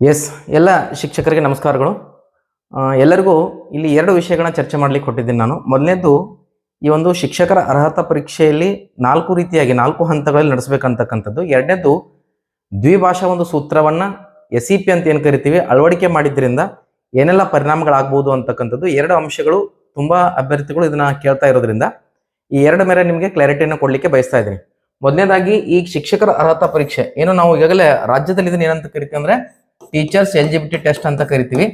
S ಎಲ್ಲ ಶಿಕ್ಷಕರಿಗೆ ನಮಸ್ಕಾರಗಳು. ಎಲ್ಲರಿಗೂ ಇಲ್ಲಿ ಎರಡು ವಿಷಯಗಳನ್ನ ಚರ್ಚೆ ಮಾಡಲಿಕ್ಕೆ ಕೊಟ್ಟಿದ್ದೀನಿ ನಾನು. ಮೊದಲನೇದು ಈ ಒಂದು ಶಿಕ್ಷಕರ ಅರ್ಹತಾ ಪರೀಕ್ಷೆಯಲ್ಲಿ ನಾಲ್ಕು ರೀತಿಯಾಗಿ, ನಾಲ್ಕು ಹಂತಗಳಲ್ಲಿ ನಡೆಸಬೇಕಂತಕ್ಕಂಥದ್ದು. ಎರಡನೇದು ದ್ವಿಭಾಷಾ ಒಂದು ಸೂತ್ರವನ್ನು ಎಸ್ ಇ ಪಿ ಅಂತ ಏನು ಕರಿತೀವಿ, ಅಳವಡಿಕೆ ಮಾಡಿದ್ರಿಂದ ಏನೆಲ್ಲ ಪರಿಣಾಮಗಳಾಗ್ಬೋದು ಅಂತಕ್ಕಂಥದ್ದು. ಎರಡು ಅಂಶಗಳು ತುಂಬ ಅಭ್ಯರ್ಥಿಗಳು ಇದನ್ನ ಕೇಳ್ತಾ ಇರೋದ್ರಿಂದ ಈ ಎರಡು ಮೇಲೆ ನಿಮಗೆ ಕ್ಲಾರಿಟಿಯನ್ನು ಕೊಡಲಿಕ್ಕೆ ಬಯಸ್ತಾ ಇದ್ದೀನಿ. ಮೊದಲನೇದಾಗಿ, ಈ ಶಿಕ್ಷಕರ ಅರ್ಹತಾ ಪರೀಕ್ಷೆ, ಏನು ನಾವು ಈಗಾಗಲೇ ರಾಜ್ಯದಲ್ಲಿ ಇದನ್ನ ಏನಂತ ಕರಿತೀವಿ ಅಂದ್ರೆ ಟೀಚರ್ಸ್ ಎಲಿಜಿಬಿಲಿಟಿ ಟೆಸ್ಟ್ ಅಂತ ಕರಿತೀವಿ.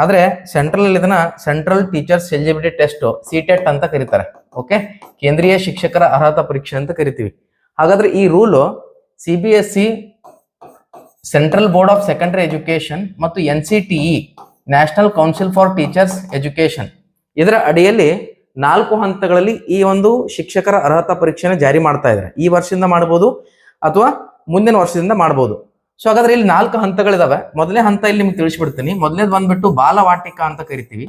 ಆದರೆ ಸೆಂಟ್ರಲ್ ಇದನ್ನ central teachers eligibility test C TET ಅಂತ ಕರೀತಾರೆ. ಓಕೆ ಕೇಂದ್ರೀಯ ಶಿಕ್ಷಕರ ಅರ್ಹತಾ ಪರೀಕ್ಷೆ ಅಂತ ಕರಿತೀವಿ. ಹಾಗಾದ್ರೆ ಈ rule C B S C central board of secondary education ಮತ್ತು N C T E national council for teachers education ಇದರ ಅಡಿಯಲ್ಲಿ ನಾಲ್ಕು ಹಂತಗಳಲ್ಲಿ ಈ ಒಂದು ಶಿಕ್ಷಕರ ಅರ್ಹತಾ ಪರೀಕ್ಷೆನ ಜಾರಿ ಮಾಡ್ತಾ ಇದ್ದಾರೆ. ಈ ವರ್ಷದಿಂದ ಮಾಡ್ಬೋದು ಅಥವಾ ಮುಂದಿನ ವರ್ಷದಿಂದ ಮಾಡ್ಬೋದು. ಸೊ ಹಾಗಾದ್ರೆ ಇಲ್ಲಿ ನಾಲ್ಕು ಹಂತಗಳಿದಾವೆ. ಮೊದಲನೇ ಹಂತ ಇಲ್ಲಿ ನಿಮ್ಗೆ ತಿಳಿಸ್ಬಿಡ್ತೀನಿ. ಮೊದಲನೇದು ಬಂದ್ಬಿಟ್ಟು ಬಾಲವಾಟಿಕ ಅಂತ ಕರಿತೀವಿ.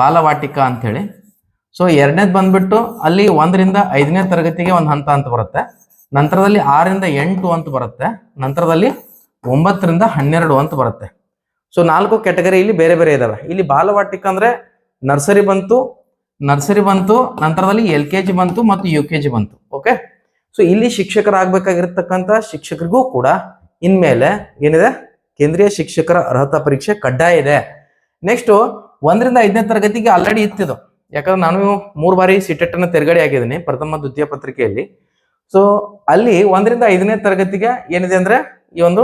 ಬಾಲವಾಟಿಕ ಅಂತ ಹೇಳಿ ಸೊ ಎರಡನೇದು ಬಂದ್ಬಿಟ್ಟು ಅಲ್ಲಿ ಒಂದರಿಂದ ಐದನೇ ತರಗತಿಗೆ ಒಂದು ಹಂತ ಅಂತ ಬರುತ್ತೆ. ನಂತರದಲ್ಲಿ ಆರರಿಂದ ಎಂಟು ಅಂತ ಬರುತ್ತೆ. ನಂತರದಲ್ಲಿ ಒಂಬತ್ತರಿಂದ ಹನ್ನೆರಡು ಅಂತ ಬರುತ್ತೆ. ಸೊ ನಾಲ್ಕು ಕ್ಯಾಟಗರಿ ಇಲ್ಲಿ ಬೇರೆ ಬೇರೆ ಇದಾವೆ. ಇಲ್ಲಿ ಬಾಲವಾಟಿಕ ಅಂದ್ರೆ ನರ್ಸರಿ ಬಂತು ನರ್ಸರಿ ಬಂತು, ನಂತರದಲ್ಲಿ ಎಲ್ ಬಂತು ಮತ್ತು ಯು ಬಂತು. ಓಕೆ ಸೊ ಇಲ್ಲಿ ಶಿಕ್ಷಕರಾಗಬೇಕಾಗಿರ್ತಕ್ಕಂಥ ಶಿಕ್ಷಕರಿಗೂ ಕೂಡ ಇನ್ಮೇಲೆ ಏನಿದೆ? ಕೇಂದ್ರೀಯ ಶಿಕ್ಷಕರ ಅರ್ಹತಾ ಪರೀಕ್ಷೆ ಕಡ್ಡಾಯ ಇದೆ. ನೆಕ್ಸ್ಟ್ ಒಂದರಿಂದ ಐದನೇ ತರಗತಿಗೆ ಆಲ್ರೆಡಿ ಇತ್ತಿದ್ದು ಯಾಕಂದ್ರೆ ನಾನು ಮೂರು ಬಾರಿ ಸಿಟೆಟ್ಟನ್ನು ತೆರಗಡೆ ಆಗಿದ್ದೀನಿ, ಪ್ರಥಮ, ದ್ವಿತೀಯ ಪತ್ರಿಕೆಯಲ್ಲಿ. ಸೊ ಅಲ್ಲಿ ಒಂದರಿಂದ ಐದನೇ ತರಗತಿಗೆ ಏನಿದೆ ಅಂದ್ರೆ ಈ ಒಂದು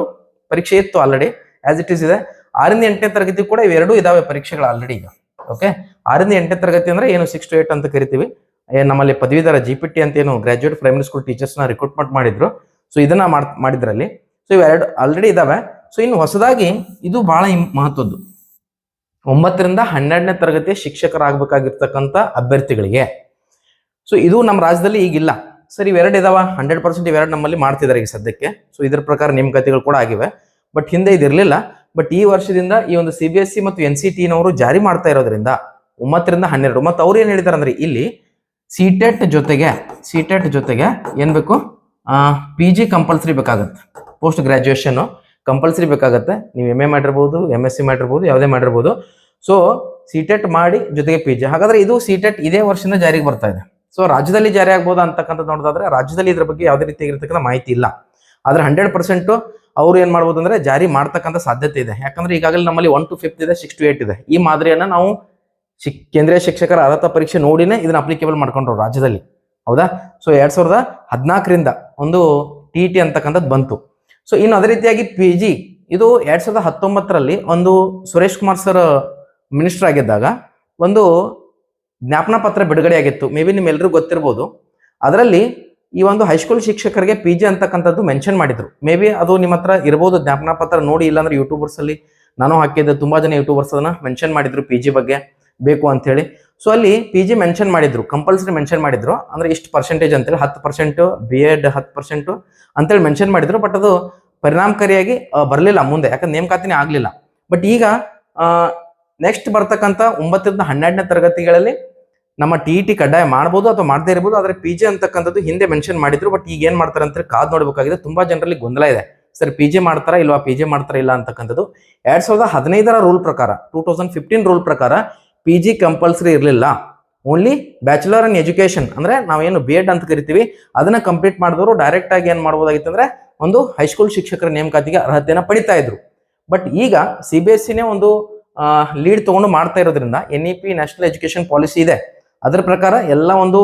ಪರೀಕ್ಷೆ ಇತ್ತು ಆಲ್ರೆಡಿ ಆಸ್ ಇಟ್ ಈಸ್ ಇದೆ. ಆರಿಂದ ಎಂಟನೇ ತರಗತಿ ಕೂಡ ಇವೆರಡೂ ಇದಾವೆ ಪರೀಕ್ಷೆಗಳು ಆಲ್ರೆಡಿ ಈಗ. ಓಕೆ ಆರಿಂದ ಎಂಟನೇ ತರಗತಿ ಅಂದ್ರೆ ಏನು ಸಿಕ್ಸ್ ಟು ಏಟ್ ಅಂತ ಕರಿತೀವಿ. ನಮ್ಮಲ್ಲಿ ಪದವೀಧರ ಜಿ ಪಿ ಟಿ ಅಂತ ಏನು ಗ್ರಾಜುಯೇಟ್ ಪ್ರೈಮರಿ ಸ್ಕೂಲ್ ಟೀಚರ್ಸ್ನ ರಿಕ್ರೂಟ್ಮೆಂಟ್ ಮಾಡಿದ್ರು. ಸೊ ಇದನ್ನ ಮಾಡ್, ಮಾಡಿದ್ರಲ್ಲಿ. ಸೊ ಇವೆರಡು ಆಲ್ರೆಡಿ ಇದಾವೆ. ಸೊ ಇನ್ನು ಹೊಸದಾಗಿ ಇದು ಬಹಳ ಮಹತ್ವದ್ದು. ಒಂಬತ್ತರಿಂದ ಹನ್ನೆರಡನೇ ತರಗತಿಯ ಶಿಕ್ಷಕರಾಗಬೇಕಾಗಿರ್ತಕ್ಕಂಥ ಅಭ್ಯರ್ಥಿಗಳಿಗೆ. ಸೊ ಇದು ನಮ್ಮ ರಾಜ್ಯದಲ್ಲಿ ಈಗಿಲ್ಲ. ಸರ್, ಇವೆರಡು ಇದಾವ? ಹಂಡ್ರೆಡ್ ಪರ್ಸೆಂಟ್ ಇವೆರಡು ನಮ್ಮಲ್ಲಿ ಮಾಡ್ತಿದ್ದಾರೆ ಈಗ ಸದ್ಯಕ್ಕೆ. ಸೊ ಇದ್ರ ಪ್ರಕಾರ ನೇಮಕಾತಿಗಳು ಕೂಡ ಆಗಿವೆ. ಬಟ್ ಹಿಂದೆ ಇದಿರಲಿಲ್ಲ. ಬಟ್ ಈ ವರ್ಷದಿಂದ ಈ ಒಂದು ಸಿ ಸಿ ಮತ್ತು ಎನ್ ಸಿ ಟಿನವರು ಜಾರಿ ಮಾಡ್ತಾ ಇರೋದ್ರಿಂದ, ಒಂಬತ್ತರಿಂದ ಹನ್ನೆರಡು, ಮತ್ತು ಅವ್ರು ಏನು ಹೇಳಿದ್ದಾರೆ ಅಂದ್ರೆ ಇಲ್ಲಿ ಸಿಟೆಟ್ ಜೊತೆಗೆ ಸಿಟೆಟ್ ಜೊತೆಗೆ ಏನ್ ಬೇಕು? ಪಿ ಜಿ ಕಂಪಲ್ಸರಿ ಬೇಕಾಗುತ್ತೆ. ಪೋಸ್ಟ್ ಗ್ರಾಜುಯೇಷನ್ ಕಂಪಲ್ಸರಿ ಬೇಕಾಗತ್ತೆ. ನೀವು ಎಂ ಎ ಮಾಡಿರ್ಬೋದು ಎಂ ಎಸ್ ಸಿ ಮಾಡಿರ್ಬೋದು, ಯಾವುದೇ ಮಾಡಿರ್ಬೋದು. ಸೊ ಸಿಟೆಟ್ ಮಾಡಿ ಜೊತೆಗೆ ಪಿ ಜಿ ಹಾಗಾದ್ರೆ ಇದು ಸಿಟೆಟ್ ಇದೇ ವರ್ಷದಿಂದ ಜಾರಿಗೆ ಬರ್ತಾ ಇದೆ. ಸೊ ರಾಜ್ಯದಲ್ಲಿ ಜಾರಿ ಆಗ್ಬೋದು ಅಂತಕ್ಕಂಥದ್ದು ನೋಡೋದಾದ್ರೆ, ರಾಜ್ಯದಲ್ಲಿ ಇದ್ರ ಬಗ್ಗೆ ಯಾವುದೇ ರೀತಿಯಾಗಿರ್ತಕ್ಕಂಥ ಮಾಹಿತಿ ಇಲ್ಲ. ಆದ್ರೆ ಹಂಡ್ರೆಡ್ ಪರ್ಸೆಂಟ್ ಅವ್ರು ಏನ್ ಮಾಡ್ಬೋದು ಅಂದ್ರೆ ಜಾರಿ ಮಾಡ್ತಕ್ಕಂಥ ಸಾಧ್ಯತೆ ಇದೆ. ಯಾಕಂದ್ರೆ ಈಗಾಗಲೇ ನಮ್ಮಲ್ಲಿ ಒನ್ ಟು ಫಿಫ್ತ್ ಇದೆ ಸಿಕ್ಸ್ ಟು ಏಟ್ ಇದೆ. ಈ ಮಾದರಿಯನ್ನ ನಾವು ಶಿಕ್, ಕೇಂದ್ರೀಯ ಶಿಕ್ಷಕರ ಅರ್ಹತಾ ಪರೀಕ್ಷೆ ನೋಡಿನೇ ಇದನ್ನ ಅಪ್ಲಿಕೇಬಲ್ ಮಾಡ್ಕೊಂಡ್ರು ರಾಜ್ಯದಲ್ಲಿ. ಹೌದಾ? ಸೊ ಎರಡ್ ಸಾವಿರದ ಹದಿನಾಲ್ಕರಿಂದ ಒಂದು ಟಿ ಟಿ ಅಂತಕ್ಕಂಥದ್ದು ಬಂತು. ಸೊ ಇನ್ನು ಅದೇ ರೀತಿಯಾಗಿ ಪಿ ಜಿ ಇದು ಎರಡ್ ಸಾವಿರದ ಹತ್ತೊಂಬತ್ತರಲ್ಲಿ ಒಂದು ಸುರೇಶ್ ಕುಮಾರ್ ಸರ್ ಮಿನಿಸ್ಟರ್ ಆಗಿದ್ದಾಗ ಒಂದು ಜ್ಞಾಪನಾ ಪತ್ರ ಬಿಡುಗಡೆ ಆಗಿತ್ತು. ಮೇ ಬಿ ನಿಮ್ಮೆಲ್ಲರಿಗೂ ಗೊತ್ತಿರ್ಬೋದು. ಅದರಲ್ಲಿ ಈ ಒಂದು ಹೈಸ್ಕೂಲ್ ಶಿಕ್ಷಕರಿಗೆ ಪಿ ಜಿ ಅಂತಕ್ಕಂಥದ್ದು ಮೆನ್ಷನ್ ಮಾಡಿದ್ರು. ಮೇ ಬಿ ಅದು ನಿಮ್ಮ ಹತ್ರ ಇರ್ಬೋದು, ಜ್ಞಾಪನಾ ಪತ್ರ ನೋಡಿ, ಇಲ್ಲಾಂದ್ರೆ ಯೂಟ್ಯೂಬರ್ಸ್ ಅಲ್ಲಿ ನಾನು ಹಾಕಿದ್ದೆ, ತುಂಬಾ ಜನ ಯೂಟ್ಯೂಬರ್ಸ್ ಅದನ್ನ ಮೆನ್ಷನ್ ಮಾಡಿದ್ರು ಪಿ ಜಿ ಬಗ್ಗೆ. ಬೇಕು ಅಂತ ಹೇಳಿ ಸೊ ಅಲ್ಲಿ ಪಿ ಜಿ ಮೆನ್ಷನ್ ಮಾಡಿದ್ರು ಕಂಪಲ್ಸರಿ ಮೆನ್ಷನ್ ಮಾಡಿದ್ರು. ಅಂದ್ರೆ ಇಷ್ಟು ಪರ್ಸೆಂಟೇಜ್ ಅಂತೇಳಿ, ಹತ್ತು ಪರ್ಸೆಂಟು ಬಿ ಎಡ್ ಹತ್ತು ಪರ್ಸೆಂಟು ಅಂತೇಳಿ ಮೆನ್ಷನ್ ಮಾಡಿದ್ರು. ಬಟ್ ಅದು ಪರಿಣಾಮಕಾರಿಯಾಗಿ ಬರಲಿಲ್ಲ ಮುಂದೆ. ಯಾಕಂದ್ರೆ ನೇಮಕಾತಿನೇ ಆಗಲಿಲ್ಲ. ಬಟ್ ಈಗ ನೆಕ್ಸ್ಟ್ ಬರ್ತಕ್ಕಂಥ ಒಂಬತ್ತರಿಂದ ಹನ್ನೆರಡನೇ ತರಗತಿಗಳಲ್ಲಿ ನಮ್ಮ ಟಿ ಟಿ ಕಡ್ಡಾಯ ಮಾಡ್ಬೋದು ಅಥವಾ ಮಾಡದೇ ಇರ್ಬೋದು. ಆದರೆ ಪಿ ಜಿ ಅಂತಕ್ಕಂಥದ್ದು ಹಿಂದೆ ಮೆನ್ಷನ್ ಮಾಡಿದ್ರು. ಬಟ್ ಈಗ ಏನು ಮಾಡ್ತಾರೆ ಅಂತ ಕಾದು ನೋಡಬೇಕಾಗಿದೆ. ತುಂಬಾ ಜನರಲ್ಲಿ ಗೊಂದಲ ಇದೆ. ಸರ್ ಪಿ ಜಿ ಮಾಡ್ತಾರಾ ಇಲ್ವಾ? ಪಿ ಜಿ ಮಾಡ್ತಾರಾ ಇಲ್ಲ ಅಂತಕ್ಕಂಥದ್ದು. ಎರಡ್ ಸಾವಿರದ ಹದಿನೈದರ ರೂಲ್ ಪ್ರಕಾರ ಟೂ ತೌಸಂಡ್ ಫಿಫ್ಟೀನ್ ರೂಲ್ ಪ್ರಕಾರ ಪಿ ಜಿ ಕಂಪಲ್ಸರಿ ಇರಲಿಲ್ಲ. ಓನ್ಲಿ ಬ್ಯಾಚುಲರ್ ಇನ್ ಎಜುಕೇಶನ್ ಅಂದ್ರೆ ನಾವೇನು ಬಿ ಎಡ್ ಅಂತ ಕರಿತೀವಿ, ಅದನ್ನ ಕಂಪ್ಲೀಟ್ ಮಾಡಿದವರು ಡೈರೆಕ್ಟ್ ಆಗಿ ಏನ್ ಮಾಡ್ಬೋದಾಗಿತ್ತು ಅಂದ್ರೆ ಒಂದು ಹೈಸ್ಕೂಲ್ ಶಿಕ್ಷಕರ ನೇಮಕಾತಿಗೆ ಅರ್ಹತೆಯನ್ನು ಪಡಿತಾ ಇದ್ರು. ಬಟ್ ಈಗ ಸಿ ಬಿ ಎಸ್ ಸಿನೇ ಒಂದು ಲೀಡ್ ತಗೊಂಡು ಮಾಡ್ತಾ ಇರೋದ್ರಿಂದ N E P national education policy ಇದೆ. ಅದರ ಪ್ರಕಾರ ಎಲ್ಲ ಒಂದು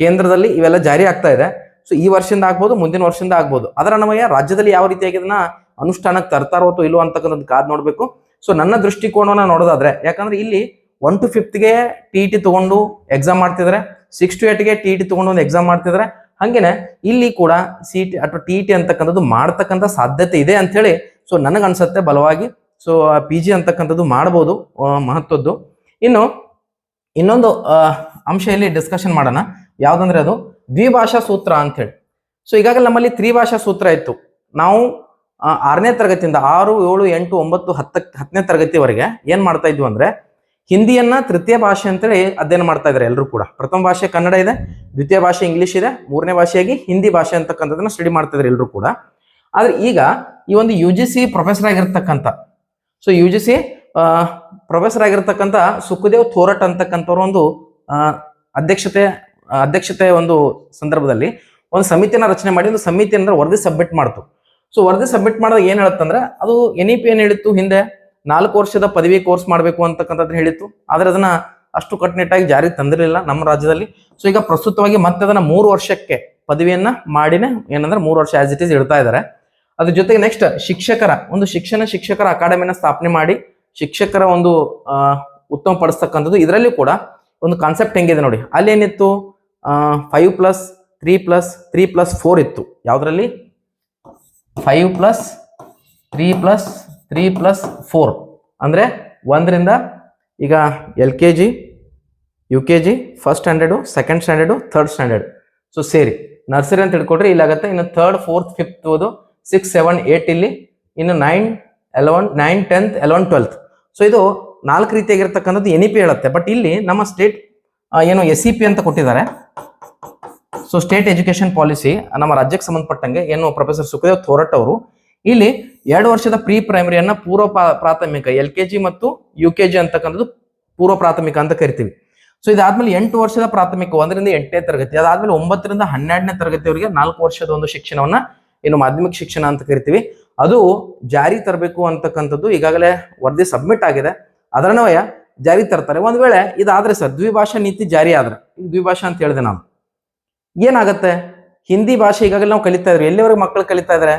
ಕೇಂದ್ರದಲ್ಲಿ ಇವೆಲ್ಲ ಜಾರಿ ಆಗ್ತಾ ಇದೆ. ಸೊ ಈ ವರ್ಷದಿಂದ ಆಗ್ಬೋದು, ಮುಂದಿನ ವರ್ಷದಿಂದ ಆಗ್ಬೋದು. ಅದರ ನಮಗೆ ರಾಜ್ಯದಲ್ಲಿ ಯಾವ ರೀತಿಯಾಗಿ ಇದನ್ನ ಅನುಷ್ಠಾನಕ್ಕೆ ತರ್ತಾರೋ ಅಥವಾ ಇಲ್ಲೋ ಅಂತಕ್ಕಂಥದ್ದು ಕಾದ್ ನೋಡಬೇಕು. ಸೊ ನನ್ನ ದೃಷ್ಟಿಕೋನವನ್ನು ನೋಡೋದಾದ್ರೆ, ಯಾಕಂದ್ರೆ ಇಲ್ಲಿ ಒನ್ ಟು ಫಿಫ್ತ್ಗೆ ಟಿ ಟಿ ತಗೊಂಡು ಎಕ್ಸಾಮ್ ಮಾಡ್ತಿದ್ರೆ. ಸಿಕ್ಸ್ ಟು ಏಟ್ಗೆ ಟಿ ಟಿ ತಗೊಂಡು ಒಂದು ಎಕ್ಸಾಮ್ ಮಾಡ್ತಿದ್ರೆ. ಹಂಗೇನೆ ಇಲ್ಲಿ ಕೂಡ ಸಿ ಟಿ ಅಥವಾ ಟಿ ಟಿ ಅಂತಕ್ಕಂಥದ್ದು ಮಾಡ್ತಕ್ಕಂಥ ಸಾಧ್ಯತೆ ಇದೆ ಅಂತ ಹೇಳಿ ಸೊ ನನಗೆ ಅನ್ಸುತ್ತೆ ಬಲವಾಗಿ ಸೊ ಪಿ ಜಿ ಅಂತಕ್ಕಂಥದ್ದು ಮಾಡ್ಬೋದು ಮಹತ್ವದ್ದು. ಇನ್ನು, ಇನ್ನೊಂದು ಅಂಶ ಇಲ್ಲಿ ಡಿಸ್ಕಷನ್ ಮಾಡೋಣ. ಯಾವುದಂದ್ರೆ ಅದು ದ್ವಿಭಾಷಾ ಸೂತ್ರ ಅಂತ ಹೇಳಿ ಸೊ ಈಗಾಗಲೇ ನಮ್ಮಲ್ಲಿ ತ್ರಿಭಾಷಾ ಸೂತ್ರ ಇತ್ತು. ನಾವು ಆರನೇ ತರಗತಿಯಿಂದ ಆರು, ಏಳು, ಎಂಟು, ಒಂಬತ್ತು ಹತ್ತ ಹತ್ತನೇ ತರಗತಿವರೆಗೆ ಏನು ಮಾಡ್ತಾ ಇದ್ವಿ ಅಂದ್ರೆ ಹಿಂದಿಯನ್ನ ತೃತೀಯ ಭಾಷೆ ಅಂತೇಳಿ ಅಧ್ಯಯನ ಮಾಡ್ತಾ ಇದ್ದಾರೆ ಎಲ್ಲರೂ ಕೂಡ. ಪ್ರಥಮ ಭಾಷೆ ಕನ್ನಡ ಇದೆ, ದ್ವಿತೀಯ ಭಾಷೆ ಇಂಗ್ಲಿಷ್ ಇದೆ, ಮೂರನೇ ಭಾಷೆಯಾಗಿ ಹಿಂದಿ ಭಾಷೆ ಅಂತಕ್ಕಂಥದ್ದನ್ನ ಸ್ಟಡಿ ಮಾಡ್ತಾ ಇದ್ದಾರೆ ಎಲ್ಲರೂ ಕೂಡ. ಆದ್ರೆ ಈಗ ಈ ಒಂದು ಯು ಜಿ ಸಿ ಪ್ರೊಫೆಸರ್ ಆಗಿರ್ತಕ್ಕಂಥ so U G C professor ಆಗಿರ್ತಕ್ಕಂಥ ಸುಖದೇವ್ ಥೋರಟ್ ಅಂತಕ್ಕಂಥವ್ರು ಒಂದು ಅಧ್ಯಕ್ಷತೆ ಅಧ್ಯಕ್ಷತೆ ಒಂದು ಸಂದರ್ಭದಲ್ಲಿ ಒಂದು ಸಮಿತಿಯನ್ನ ರಚನೆ ಮಾಡಿ, ಒಂದು ಸಮಿತಿ ಅಂದ್ರೆ ವರದಿ ಸಬ್ಮಿಟ್ ಮಾಡ್ತು. ಸೊ ವರದಿ ಸಬ್ಮಿಟ್ ಮಾಡಿದಾಗ ಏನ್ ಹೇಳುತ್ತಂದ್ರೆ, ಅದು ಎನ್ ಇ ಪಿ ಏನ್ ಹೇಳಿತ್ತು ಹಿಂದೆ? ನಾಲ್ಕು ವರ್ಷದ ಪದವಿ ಕೋರ್ಸ್ ಮಾಡಬೇಕು ಅಂತಕ್ಕಂಥದ್ದು ಹೇಳಿತ್ತು. ಆದರೆ ಅದನ್ನ ಅಷ್ಟು ಕಟ್ಟುನಿಟ್ಟಾಗಿ ಜಾರಿ ತಂದಿರಲಿಲ್ಲ ನಮ್ಮ ರಾಜ್ಯದಲ್ಲಿ. ಸೊ ಈಗ ಪ್ರಸ್ತುತವಾಗಿ ಮತ್ತೆ ಅದನ್ನ ಮೂರು ವರ್ಷಕ್ಕೆ ಪದವಿಯನ್ನ ಮಾಡಿನೇ ಏನಂದ್ರೆ ಮೂರು ವರ್ಷ ಆಸ್ ಇಟ್ ಈಸ್ ಇಡ್ತಾ ಇದ್ದಾರೆ ಅದ್ರ ಜೊತೆಗೆ ನೆಕ್ಸ್ಟ್ ಶಿಕ್ಷಕರ, ಒಂದು ಶಿಕ್ಷಣ ಶಿಕ್ಷಕರ ಅಕಾಡೆಮಿನ ಸ್ಥಾಪನೆ ಮಾಡಿ ಶಿಕ್ಷಕರ ಒಂದು ಉತ್ತಮ ಪಡಿಸ್ತಕ್ಕಂಥದ್ದು ಇದರಲ್ಲಿ ಕೂಡ ಒಂದು ಕಾನ್ಸೆಪ್ಟ್ ಹೆಂಗಿದೆ ನೋಡಿ. ಅಲ್ಲಿ ಏನಿತ್ತು? Five plus three plus three plus four ಇತ್ತು. ಯಾವುದರಲ್ಲಿ? Five plus three plus three plus four. ಅಂದರೆ ಒಂದರಿಂದ ಈಗ L K G, U K G, first standard, second standard, third standard. So ಸೇರಿ. ನರ್ಸರಿ ಅಂತ ಹಿಡ್ಕೊಟ್ರೆ ಇಲ್ಲಾಗತ್ತೆ. ಇನ್ನು ಥರ್ಡ್, ಫೋರ್ತ್, ಫಿಫ್ತ್ ಓದು ಸಿಕ್ಸ್, ಸೆವೆನ್, ಏಟ್ ಇಲ್ಲಿ. ಇನ್ನು nine, eleven, nine, tenth, eleven, twelfth. So ಇದು ನಾಲ್ಕು ರೀತಿಯಾಗಿರ್ತಕ್ಕಂಥದ್ದು ಎನ್ ಇ ಪಿ ಹೇಳುತ್ತೆ. ಬಟ್ ಇಲ್ಲಿ ನಮ್ಮ ಸ್ಟೇಟ್ ಏನು ಎಸ್ ಸಿ ಪಿ ಅಂತ ಕೊಟ್ಟಿದ್ದಾರೆ. ಸೊ ಸ್ಟೇಟ್ ಎಜುಕೇಷನ್ ಪಾಲಿಸಿ ನಮ್ಮ ರಾಜ್ಯಕ್ಕೆ ಸಂಬಂಧಪಟ್ಟಂಗೆ ಏನು ಪ್ರೊಫೆಸರ್ ಸುಖದೇವ್ ಥೋರಟ್ ಅವರು ಇಲ್ಲಿ ಎರಡು ವರ್ಷದ ಪ್ರೀ ಪ್ರೈಮರಿಯನ್ನ ಪೂರ್ವ ಪ್ರಾಥಮಿಕ, ಎಲ್ ಮತ್ತು ಯು ಕೆ ಜಿ ಅಂತಕ್ಕಂಥದ್ದು ಪೂರ್ವ ಪ್ರಾಥಮಿಕ ಅಂತ ಕರಿತೀವಿ. ಸೊ ಇದಾದ್ಮೇಲೆ ಎಂಟು ವರ್ಷದ ಪ್ರಾಥಮಿಕ, ಒಂದರಿಂದ ಎಂಟನೇ ತರಗತಿ, ಅದಾದ್ಮೇಲೆ ಒಂಬತ್ತರಿಂದ ಹನ್ನೆರಡನೇ ತರಗತಿವರೆಗೆ ನಾಲ್ಕು ವರ್ಷದ ಒಂದು ಶಿಕ್ಷಣವನ್ನ ಏನು ಮಾಧ್ಯಮಿಕ ಶಿಕ್ಷಣ ಅಂತ ಕರಿತೀವಿ. ಅದು ಜಾರಿ ತರಬೇಕು ಅಂತಕ್ಕಂಥದ್ದು ಈಗಾಗಲೇ ವರದಿ ಸಬ್ಮಿಟ್ ಆಗಿದೆ. ಅದರನ್ವಯ ಜಾರಿ ತರ್ತಾರೆ. ಒಂದ್ ವೇಳೆ ಇದಾದ್ರೆ ಸರ್, ದ್ವಿಭಾಷಾ ನೀತಿ ಜಾರಿ ಆದ್ರೆ ದ್ವಿಭಾಷಾ ಅಂತ ಹೇಳಿದೆ ನಾನು, ಏನಾಗತ್ತೆ? ಹಿಂದಿ ಭಾಷೆ ಈಗಾಗಲೇ ನಾವು ಕಲಿತಾ ಇದ್ರಿ ಎಲ್ಲಿವರೆಗೆ ಮಕ್ಕಳು ಕಲಿತಾ ಇದಾರೆ?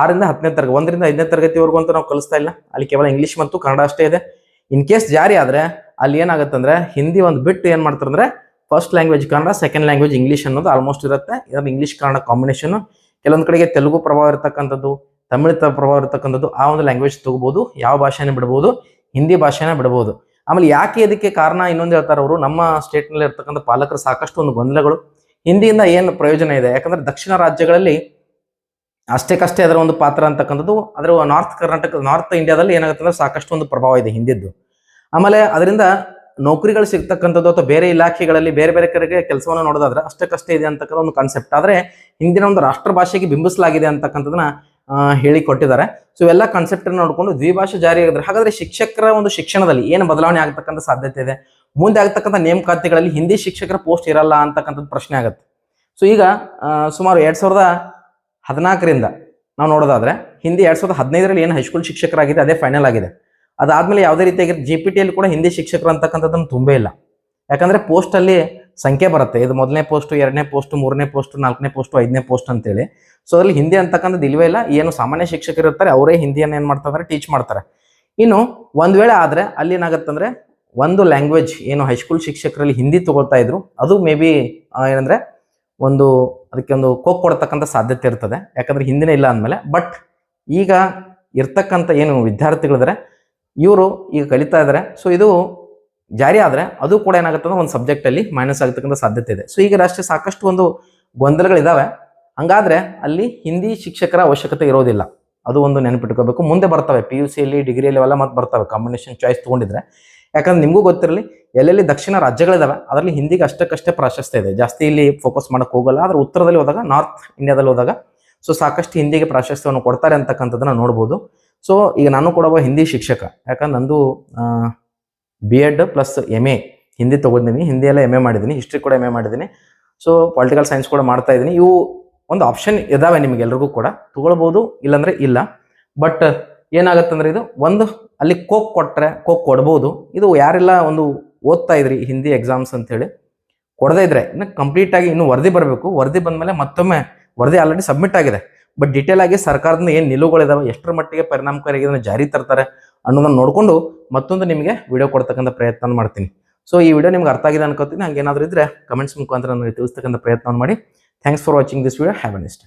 ಆರರಿಂದ ಹತ್ತನೇ ತರಗತಿ ಒಂದರಿಂದ ಐದನೇ ತರಗತಿವರೆಗೂ ಅಂತ ನಾವು ಕಲಿಸ್ತಾ ಇಲ್ಲ. ಅಲ್ಲಿ ಕೇವಲ ಇಂಗ್ಲೀಷ್ ಮತ್ತು ಕನ್ನಡ ಅಷ್ಟೇ ಇದೆ. ಇನ್ ಕೇಸ್ ಜಾರಿ ಆದರೆ ಅಲ್ಲಿ ಏನಾಗುತ್ತೆ ಅಂದ್ರೆ ಹಿಂದಿ ಒಂದು ಬಿಟ್ಟು ಏನು ಮಾಡ್ತಾರೆ ಅಂದ್ರೆ first language Kannada second language English ಅನ್ನೋದು ಆಲ್ಮೋಸ್ಟ್ ಇರುತ್ತೆ. ಇದರ ಇಂಗ್ಲೀಷ್ ಕನ್ನಡ ಕಾಂಬಿನೇಷನ್ ಕೆಲವೊಂದು ಕಡೆಗೆ ತೆಲುಗು ಪ್ರಭಾವ ಇರತಕ್ಕಂಥದ್ದು, ತಮಿಳ್ ಪ್ರಭಾವ ಇರತಕ್ಕಂಥದ್ದು ಆ ಒಂದು ಲ್ಯಾಂಗ್ವೇಜ್ ತಗೋಬಹುದು ಯಾವ ಭಾಷೆನ ಬಿಡಬಹುದು ಹಿಂದಿ ಭಾಷೆನ ಬಿಡಬಹುದು ಆಮೇಲೆ ಯಾಕೆ ಇದಕ್ಕೆ ಕಾರಣ ಇನ್ನೊಂದು ಹೇಳ್ತಾರೆ ಅವರು, ನಮ್ಮ ಸ್ಟೇಟ್ನಲ್ಲಿ ಇರ್ತಕ್ಕಂಥ ಪಾಲಕರು ಸಾಕಷ್ಟು ಒಂದು ಗೊಂದಲಗಳು. ಹಿಂದಿಯಿಂದ ಏನು ಪ್ರಯೋಜನ ಇದೆ? ಯಾಕಂದ್ರೆ ದಕ್ಷಿಣ ರಾಜ್ಯಗಳಲ್ಲಿ ಅಷ್ಟಕ್ಕಷ್ಟೇ ಅದರ ಒಂದು ಪಾತ್ರ ಅಂತಕ್ಕಂಥದ್ದು. ಅದರ ನಾರ್ತ್ ಕರ್ನಾಟಕ ನಾರ್ತ್ ಇಂಡಿಯಾದಲ್ಲಿ ಏನಾಗುತ್ತೆ ಅಂದ್ರೆ ಸಾಕಷ್ಟು ಒಂದು ಪ್ರಭಾವ ಇದೆ ಹಿಂದಿದ್ದು. ಆಮೇಲೆ ಅದರಿಂದ ನೌಕರಿಗಳು ಸಿಗ್ತಕ್ಕಂಥದ್ದು ಅಥವಾ ಬೇರೆ ಇಲಾಖೆಗಳಲ್ಲಿ ಬೇರೆ ಬೇರೆ ಕಡೆಗೆ ಕೆಲಸವನ್ನು ನೋಡೋದಾದ್ರೆ ಅಷ್ಟಕ್ಕಷ್ಟೇ ಇದೆ ಅಂತಕ್ಕಂಥ ಒಂದು ಕಾನ್ಸೆಪ್ಟ್ ಆದರೆ ಹಿಂದಿನ ಒಂದು ರಾಷ್ಟ್ರ ಭಾಷೆಗೆ ಬಿಂಬಿಸಲಾಗಿದೆ ಅಂತಕ್ಕಂಥದ್ದನ್ನ ಹೇಳಿಕೊಟ್ಟಿದ್ದಾರೆ ಹೇಳಿ ಕೊಟ್ಟಿದ್ದಾರೆ. ಸೊ ಇವೆಲ್ಲ ಕಾನ್ಸೆಪ್ಟ್ ನೋಡಿಕೊಂಡು ದ್ವಿಭಾಷೆ ಜಾರಿ ಆಗಿದ್ರೆ, ಹಾಗಾದ್ರೆ ಶಿಕ್ಷಕರ ಒಂದು ಶಿಕ್ಷಣದಲ್ಲಿ ಏನು ಬದಲಾವಣೆ ಆಗ್ತಕ್ಕಂಥ ಸಾಧ್ಯತೆ ಇದೆ? ಮುಂದೆ ಆಗ್ತಕ್ಕಂಥ ನೇಮಕಾತಿಗಳಲ್ಲಿ ಹಿಂದಿ ಶಿಕ್ಷಕರ ಪೋಸ್ಟ್ ಇರಲ್ಲ ಅಂತಕ್ಕಂಥದ್ದು ಪ್ರಶ್ನೆ ಆಗುತ್ತೆ. ಸೊ ಈಗ ಸುಮಾರು ಎರಡ್ ಸಾವಿರದ ಹದಿನಾಲ್ಕರಿಂದ ನಾವು ನೋಡೋದಾದ್ರೆ ಹಿಂದಿ ಎರಡು ಸಾವಿರದ ಹದಿನೈದರಲ್ಲಿ ಏನು ಹೈಸ್ಕೂಲ್ ಶಿಕ್ಷಕರಾಗಿದೆ, ಅದೇ ಫೈನಲ್ ಆಗಿದೆ. ಅದಾದ್ಮೇಲೆ ಯಾವುದೇ ರೀತಿಯಾಗಿ ಜಿ ಪಿ ಟಿಯಲ್ಲಿ ಕೂಡ ಹಿಂದಿ ಶಿಕ್ಷಕರು ಅಂತಕ್ಕಂಥದ್ದನ್ನು ತುಂಬೇ ಇಲ್ಲ. ಯಾಕಂದ್ರೆ ಪೋಸ್ಟ್ ಅಲ್ಲಿ ಸಂಖ್ಯೆ ಬರುತ್ತೆ. ಇದು ಮೊದಲನೇ ಪೋಸ್ಟ್ ಎರಡನೇ ಪೋಸ್ಟ್ ಮೂರನೇ ಪೋಸ್ಟ್ ನಾಲ್ಕನೇ ಪೋಸ್ಟ್ ಐದನೇ ಪೋಸ್ಟ್ ಅಂತೇಳಿ. ಸೊ ಅದ್ರಲ್ಲಿ ಹಿಂದಿ ಅಂತಕ್ಕಂಥದ್ದು ಇಲ್ವೇ ಇಲ್ಲ. ಏನು ಸಾಮಾನ್ಯ ಶಿಕ್ಷಕರು ಇರ್ತಾರೆ, ಅವರೇ ಹಿಂದಿಯನ್ನು ಏನು ಮಾಡ್ತಾರೆ ಟೀಚ್ ಮಾಡ್ತಾರೆ. ಇನ್ನು ಒಂದು ವೇಳೆ ಆದ್ರೆ ಅಲ್ಲಿ ಏನಾಗುತ್ತಂದರೆ ಒಂದು ಲ್ಯಾಂಗ್ವೇಜ್ ಏನು ಹೈಸ್ಕೂಲ್ ಶಿಕ್ಷಕರಲ್ಲಿ ಹಿಂದಿ ತಗೊಳ್ತಾ ಇದ್ರು, ಅದು ಮೇ ಬಿ ಏನಂದ್ರೆ ಒಂದು ಅದಕ್ಕೆ ಒಂದು ಕೋಕ್ ಕೊಡ್ತಕ್ಕಂಥ ಸಾಧ್ಯತೆ ಇರ್ತದೆ. ಯಾಕಂದ್ರೆ ಹಿಂದಿನೇ ಇಲ್ಲ ಅಂದಮೇಲೆ. ಬಟ್ ಈಗ ಇರ್ತಕ್ಕಂಥ ಏನು ವಿದ್ಯಾರ್ಥಿಗಳಿದ್ರೆ, ಇವರು ಈಗ ಕಲಿತಾ ಇದ್ದಾರೆ ಸೊ ಇದು ಜಾರಿ ಆದರೆ ಅದು ಕೂಡ ಏನಾಗುತ್ತೆ ಅಂದ್ರೆ ಒಂದು ಸಬ್ಜೆಕ್ಟಲ್ಲಿ ಮೈನಸ್ ಆಗತಕ್ಕಂಥ ಸಾಧ್ಯತೆ ಇದೆ. ಸೊ ಈಗ ರಾಷ್ಟ್ರೀಯ ಸಾಕಷ್ಟು ಒಂದು ಗೊಂದಲಗಳಿದ್ದಾವೆ ಹಂಗಾದ್ರೆ ಅಲ್ಲಿ ಹಿಂದಿ ಶಿಕ್ಷಕರ ಅವಶ್ಯಕತೆ ಇರೋದಿಲ್ಲ. ಅದು ಒಂದು ನೆನಪಿಟ್ಕೋಬೇಕು. ಮುಂದೆ ಬರ್ತವೆ. ಪಿ ಯು ಸಿಯಲ್ಲಿ ಡಿಗ್ರಿಯಲ್ಲಿ ಅವೆಲ್ಲ ಮತ್ತೆ ಬರ್ತವೆ. ಕಾಂಬಿನೇಷನ್ ಚಾಯ್ಸ್ ತಗೊಂಡಿದ್ರೆ. ಯಾಕಂದ್ರೆ ನಿಮಗೂ ಗೊತ್ತಿರಲಿ, ಎಲ್ಲೆಲ್ಲಿ ದಕ್ಷಿಣ ರಾಜ್ಯಗಳಿದಾವೆ, ಅದರಲ್ಲಿ ಹಿಂದಿಗೆ ಅಷ್ಟಕ್ಕಷ್ಟೇ ಪ್ರಾಶಸ್ತ್ಯ ಇದೆ. ಜಾಸ್ತಿ ಇಲ್ಲಿ ಫೋಕಸ್ ಮಾಡಕ್ ಹೋಗಲ್ಲ, ಆದ್ರೆ ಉತ್ತರದಲ್ಲಿ ಹೋದಾಗ ನಾರ್ತ್ ಇಂಡಿಯಾದಲ್ಲಿ ಹೋದಾಗ ಸೊ ಸಾಕಷ್ಟು ಹಿಂದಿಗೆ ಪ್ರಾಶಸ್ತ್ಯವನ್ನು ಕೊಡ್ತಾರೆ ಅಂತಕ್ಕಂಥದ್ದನ್ನ ನೋಡ್ಬೋದು. ಸೊ ಈಗ ನಾನು ಕೂಡ ಒಬ್ಬ ಹಿಂದಿ ಶಿಕ್ಷಕ, ಯಾಕಂದ್ರೆ ನಂದು B Ed plus M A Hindi ತಗೊಂಡಿದ್ದೀನಿ ಹಿಂದಿಯೆಲ್ಲ ಎಂ ಎ ಮಾಡಿದ್ದೀನಿ ಹಿಸ್ಟ್ರಿ ಕೂಡ ಎಂ ಎ ಮಾಡಿದ್ದೀನಿ ಸೊ ಪೊಲಿಟಿಕಲ್ ಸೈನ್ಸ್ ಕೂಡ ಮಾಡ್ತಾ ಇದ್ದೀನಿ ಇವು ಒಂದು ಆಪ್ಷನ್ ಇದಾವೆ ನಿಮಗೆಲ್ರಿಗೂ ಕೂಡ. ತಗೊಳ್ಬೋದು, ಇಲ್ಲಾಂದ್ರೆ ಇಲ್ಲ. ಬಟ್ ಏನಾಗತ್ತಂದ್ರೆ ಇದು ಒಂದು ಅಲ್ಲಿ ಕೋಕ್ ಕೊಟ್ರೆ ಕೋಕ್ ಕೊಡ್ಬೋದು. ಇದು ಯಾರೆಲ್ಲ ಒಂದು ಓದ್ತಾ ಇದ್ರಿ ಹಿಂದಿ ಎಕ್ಸಾಮ್ಸ್ ಅಂತೇಳಿ ಕೊಡದೇ ಇದ್ರೆ ಇನ್ನು ಕಂಪ್ಲೀಟ್ ಆಗಿ ಇನ್ನು ವರದಿ ಬರಬೇಕು. ವರದಿ ಬಂದ್ಮೇಲೆ ಮತ್ತೊಮ್ಮೆ ವರದಿ ಆಲ್ರೆಡಿ ಸಬ್ಮಿಟ್ ಆಗಿದೆ. ಬಟ್ ಡೀಟೇಲ್ ಆಗಿ ಸರ್ಕಾರದಿಂದ ಏನು ನಿಲುವುಗಳಿದಾವೆ ಎಷ್ಟರ ಮಟ್ಟಿಗೆ ಪರಿಣಾಮಕಾರಿಯಾಗಿ ಇದನ್ನು ಜಾರಿ ತರ್ತಾರೆ ಅನ್ನೋದನ್ನು ನೋಡಿಕೊಂಡು ಮತ್ತೊಂದು ನಿಮಗೆ ವಿಡಿಯೋ ಕೊಡ್ತಕ್ಕಂಥ ಪ್ರಯತ್ನ ಮಾಡ್ತೀನಿ. ಸೊ ಈ ವಿಡಿಯೋ ನಿಮ್ಗೆ ಅರ್ಥ ಆಗಿದೆ ಅನ್ಕೋತೀನಿ. ಹಂಗೇನಾದರೂ ಇದ್ರೆ ಕಮೆಂಟ್ಸ್ ಮುಖಾಂತರ ನನಗೆ ತಿಳಿಸ್ತಕ್ಕಂಥ ಪ್ರಯತ್ನ ಮಾಡಿ. Thanks for watching this video have a nice